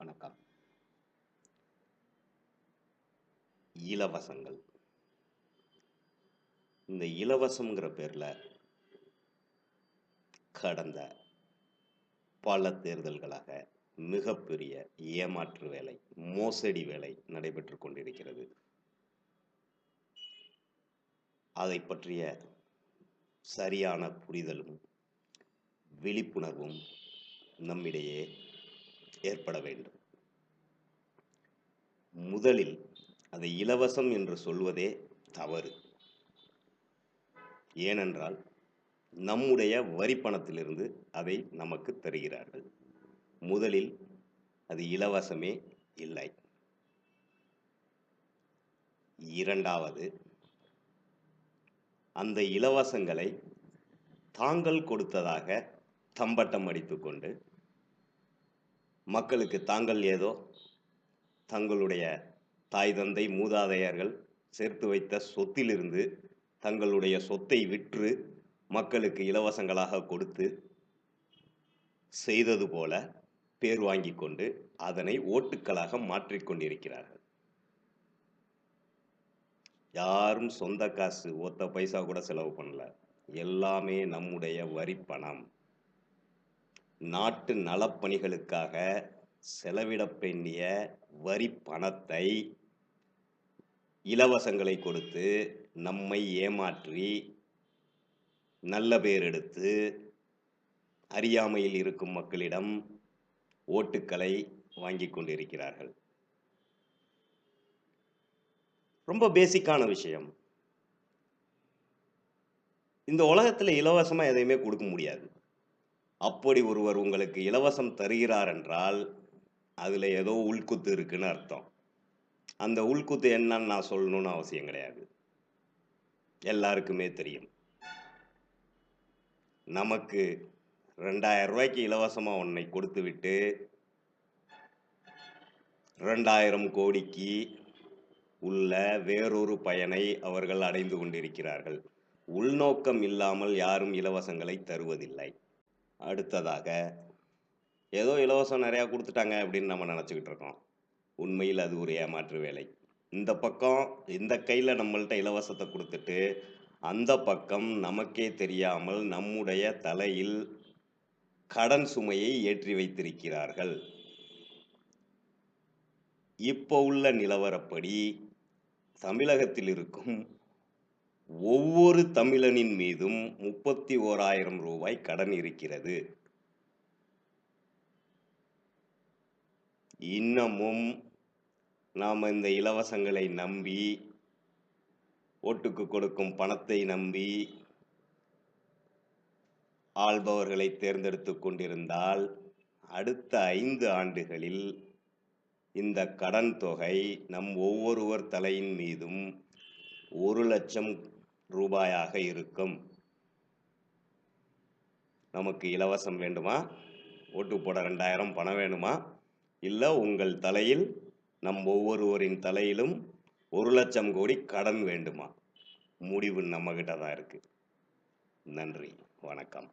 வணக்கம். இலவசங்கள். இந்த இலவசங்கிற பேரில் கடந்த பல தேர்தல்களாக மிகப்பெரிய ஏமாற்று வேலை மோசடி வேலை நடைபெற்று கொண்டிருக்கிறது. அதை பற்றிய சரியான புரிதலும் விழிப்புணர்வும் நம்மிடையே ஏற்பட வேண்டும். முதலில் அதை இலவசம் என்று சொல்வதே தவறு. ஏனென்றால் நம்முடைய வரி பணத்திலிருந்து அதை நமக்கு தருகிறார்கள். முதலில் அது இலவசமே இல்லை. இரண்டாவது அந்த இலவசங்களை தாங்கள் கொடுத்ததாக தம்பட்டம் அடித்துக்கொண்டு மக்களுக்கு தாங்கள் ஏதோ தங்களுடைய தாய் தந்தை மூதாதையர்கள் சேர்த்து வைத்த சொத்திலிருந்து தங்களுடைய சொத்தை விற்று மக்களுக்கு இலவசங்களாக கொடுத்து செய்தது போல பேர் வாங்கி கொண்டு அதனை ஓட்டுக்களாக மாற்றிக்கொண்டிருக்கிறார்கள் யாரும் சொந்த காசு ஒத்த பைசா கூட செலவு பண்ணல. எல்லாமே நம்முடைய வரி பணம் நாட்டு நலப்பணிகளுக்காக செலவிட வேண்டிய வரி பணத்தை இலவசங்களை கொடுத்து நம்மை ஏமாற்றி நல்ல பேர் எடுத்து அறியாமையில் இருக்கும் மக்களிடம் ஓட்டுக்களை வாங்கி கொண்டிருக்கிறார்கள். ரொம்ப பேசிக்கான விஷயம். இந்த உலகத்தில் இலவசமாக எதையுமே கொடுக்க முடியாது. அப்படி ஒருவர் உங்களுக்கு இலவசம் தருகிறார் என்றால் அதில் ஏதோ உள்குத்து இருக்குன்னு அர்த்தம். அந்த உள்குத்து என்னன்னு நான் சொல்லணும்னு அவசியம் கிடையாது. எல்லாருக்குமே தெரியும். நமக்கு ரெண்டாயிரம் ரூபாய்க்கு இலவசமாக உன்னை கொடுத்து விட்டு ரெண்டாயிரம் கோடிக்கு உள்ள வேறொரு பயனை அவர்கள் அடைந்து கொண்டிருக்கிறார்கள். உள்நோக்கம் இல்லாமல் யாரும் இலவசங்களை தருவதில்லை. அடுத்ததாக ஏதோ இலவசம் நிறையா கொடுத்துட்டாங்க அப்படின்னு நம்ம நினச்சிக்கிட்டு இருக்கோம். உண்மையில் அது ஒரு ஏமாற்று வேலை. இந்த பக்கம் இந்த கையில் நம்மள்கிட்ட இலவசத்தை கொடுத்துட்டு அந்த பக்கம் நமக்கே தெரியாமல் நம்முடைய தலையில் கடன் சுமையை ஏற்றி வைத்திருக்கிறார்கள். இப்போ உள்ள நிலவரப்படி தமிழகத்தில் இருக்கும் ஒவ்வொரு தமிழனின் மீதும் முப்பத்தி ஓராயிரம் ரூபாய் கடன் இருக்கிறது. இன்னமும் நாம் இந்த இலவசங்களை நம்பி ஓட்டுக்கு கொடுக்கும் பணத்தை நம்பி ஆள்பவர்களை தேர்ந்தெடுத்து கொண்டிருந்தால் அடுத்த ஐந்து ஆண்டுகளில் இந்த கடன் தொகை நம் ஒவ்வொருவர் தலையின் மீதும் ஒரு லட்சம் ரூபாயாக இருக்கும். நமக்கு இலவசம் வேண்டுமா? ஓட்டு போட ரெண்டாயிரம் பணம் வேணுமா? இல்லை உங்கள் தலையில் நம் ஒவ்வொருவரின் தலையிலும் ஒரு லட்சம் கோடி கடன் வேண்டுமா? முடிவு நம்மகிட்ட தான் இருக்குது நன்றி. வணக்கம்.